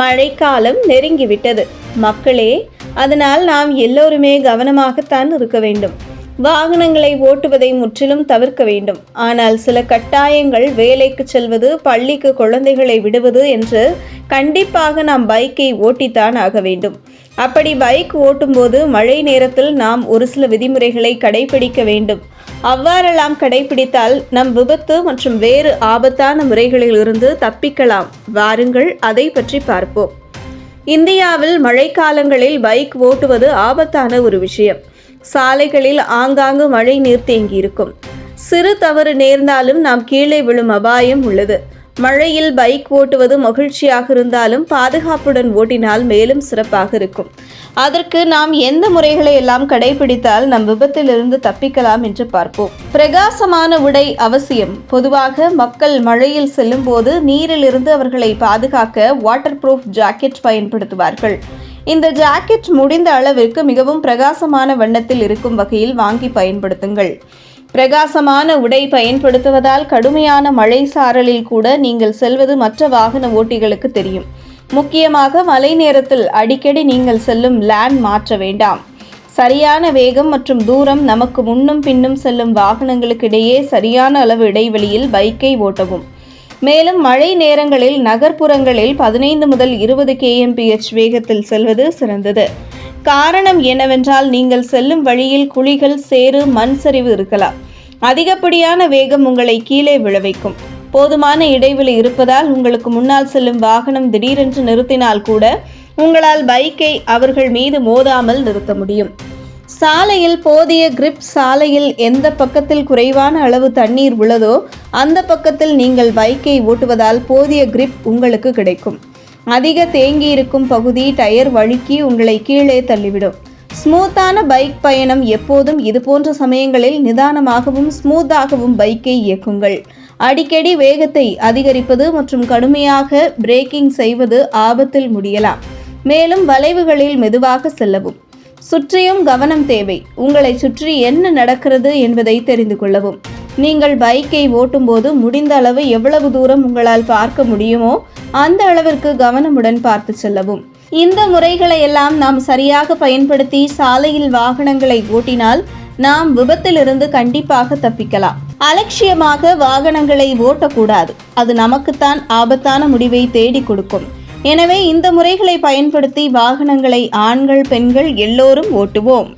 மழைக்காலம் நெருங்கிவிட்டது. மக்களே அதனால் நாம் எல்லோருமே கவனமாகத்தான் இருக்க வேண்டும். வாகனங்களை ஓட்டுவதை முற்றிலும் தவிர்க்க வேண்டும். ஆனால் சில கட்டாயங்கள் வேலைக்கு செல்வது பள்ளிக்கு குழந்தைகளை விடுவது என்று கண்டிப்பாக நாம் பைக்கை ஓட்டித்தான் ஆக வேண்டும். அப்படி பைக் ஓட்டும்போது மழை நேரத்தில் நாம் ஒரு சில விதிமுறைகளை கடைபிடிக்க வேண்டும். அவ்வாறெல்லாம் கடைபிடித்தால் நம் விபத்து மற்றும் வேறு ஆபத்தான முறைகளிலிருந்து தப்பிக்கலாம். வாருங்கள் அதை பற்றி பார்ப்போம். இந்தியாவில் மழைக்காலங்களில் பைக் ஓட்டுவது ஆபத்தான ஒரு விஷயம். சாலைகளில் ஆங்காங்கு மழை நீர் தேங்கியிருக்கும். சிறு தவறு நேர்ந்தாலும் நாம் கீழே விழும் அபாயம் உள்ளது. மழையில் பைக் ஓட்டுவது மகிழ்ச்சியாக இருந்தாலும் பாதுகாப்புடன் ஓட்டினால் மேலும் சிறப்பாக இருக்கும். அதற்கு நாம் எந்த முறைகளை எல்லாம் கடைபிடித்தால் நம் விபத்திலிருந்து தப்பிக்கலாம் என்று பார்ப்போம். பிரகாசமான உடை அவசியம். பொதுவாக மக்கள் மழையில் செல்லும் போது நீரிலிருந்து அவர்களை பாதுகாக்க வாட்டர் ப்ரூஃப் ஜாக்கெட் பயன்படுத்துவார்கள். இந்த ஜாக்கெட் முடிந்த அளவிற்கு மிகவும் பிரகாசமான வண்ணத்தில் இருக்கும் வகையில் வாங்கி பயன்படுத்துங்கள். பிரகாசமான உடை பயன்படுத்துவதால் கடுமையான மழை சாரலில் கூட நீங்கள் செல்வது மற்ற வாகன ஓட்டிகளுக்கு தெரியும். முக்கியமாக மழை நேரத்தில் அடிக்கடி நீங்கள் செல்லும் லேண்ட் மாற்ற வேண்டாம். சரியான வேகம் மற்றும் தூரம் நமக்கு முன்னும் பின்னும் செல்லும் வாகனங்களுக்கிடையே சரியான அளவு இடைவெளியில் பைக்கை ஓட்டவும். மேலும் மழை நேரங்களில் நகர்ப்புறங்களில் பதினைந்து முதல் இருபது கேஎம்பிஎச் வேகத்தில் செல்வது சிறந்தது. காரணம் என்னவென்றால் நீங்கள் செல்லும் வழியில் குழிகள் சேறு மண் சரிவு இருக்கலாம். அதிகப்படியான வேகம் உங்களை கீழே விளைவிக்கும் போதுமான இடைவெளி இருப்பதால் உங்களுக்கு முன்னால் செல்லும் வாகனம் திடீரென்று நிறுத்தினால் கூட உங்களால் பைக்கை அவர்கள் மீது மோதாமல் நிறுத்த முடியும். சாலையில் போதிய கிரிப் சாலையில் எந்த பக்கத்தில் குறைவான அளவு தண்ணீர் உள்ளதோ அந்த பக்கத்தில் நீங்கள் பைக்கை ஓட்டுவதால் போதிய கிரிப் உங்களுக்கு கிடைக்கும். அதிக தேங்கி இருக்கும் பகுதி டயர் வழுக்கி உங்களை கீழே தள்ளிவிடும். ஸ்மூத்தான பைக் பயணம் எப்போதும் இதுபோன்ற சமயங்களில் நிதானமாகவும் ஸ்மூத்தாகவும் பைக்கை இயக்குங்கள். அடிக்கடி வேகத்தை அதிகரிப்பது மற்றும் கடுமையாக பிரேக்கிங் செய்வது ஆபத்தில் முடியலாம். மேலும் வளைவுகளில் மெதுவாக செல்லவும். சுற்றியும் கவனம் தேவை. உங்களை சுற்றி என்ன நடக்கிறது என்பதை தெரிந்து கொள்ளவும். நீங்கள் பைக்கை ஓட்டும்போது முடிந்த அளவு எவ்வளவு தூரம் உங்களால் பார்க்க முடியுமோ அந்த அளவிற்கு கவனமுடன் பார்த்து செல்லவும். இந்த முறைகளை எல்லாம் நாம் சரியாக பயன்படுத்தி சாலையில் வாகனங்களை ஓட்டினால் நாம் விபத்திலிருந்து கண்டிப்பாக தப்பிக்கலாம். அலட்சியமாக வாகனங்களை ஓட்டக்கூடாது. அது நமக்குத்தான் ஆபத்தான முடிவை தேடி கொடுக்கும். எனவே இந்த முறைகளை பயன்படுத்தி வாகனங்களை ஆண்கள் பெண்கள் எல்லோரும் ஓட்டுவோம்.